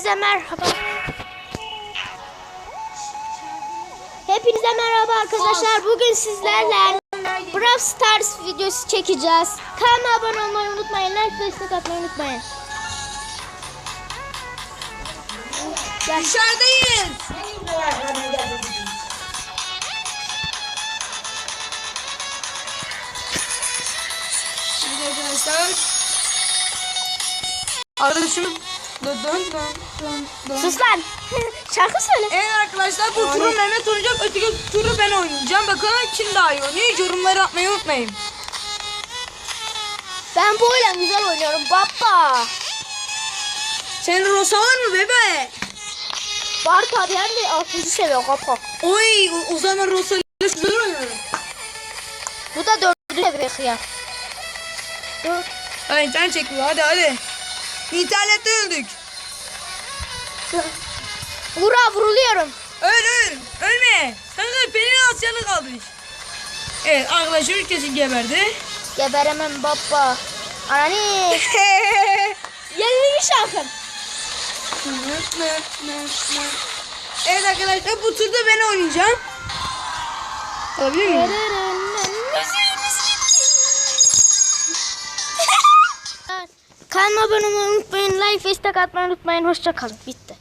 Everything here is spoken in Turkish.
Hepinize merhaba. Hepinize merhaba arkadaşlar. Bugün sizlerle Brawl Stars videosu çekeceğiz. Kanalıma abone olmayı unutmayın. Like ve destek atmayı unutmayın. Dışarıdayız. Şimdi arkadaşlar. Arkadaşım dön dön dön dön. Sus lan. Şarkı söyle. Evet arkadaşlar bu turu Mehmet oynayacak öteki turu ben oynayacağım. Bakalım kim daha iyi oynuyor. Yorumları atmayı unutmayın. Ben bu oyunu güzel oynuyorum baba. Senin Rosa var mı bebe? Var tabi hem de 6. seviye kapak. Oy o, o zaman Rosa ile güzel oynuyorum. Bu da 4. seviye kıyam. Dur. Ay sen çekmiyor hadi hadi. İnternette öldük. Vura vuruluyorum. Öl öl. Ölme. Kanka benim az canı kalmış. Evet arkadaşlar ilk kesin geberdi. Geberemem baba. Anani. Yenilmiş akım. evet arkadaşlar bu turda ben oynayacağım. Olabilir miyim? Kanalıma abone olmayı unutmayın. Like istek atmayı unutmayın. Hoşça kalın. Bitti.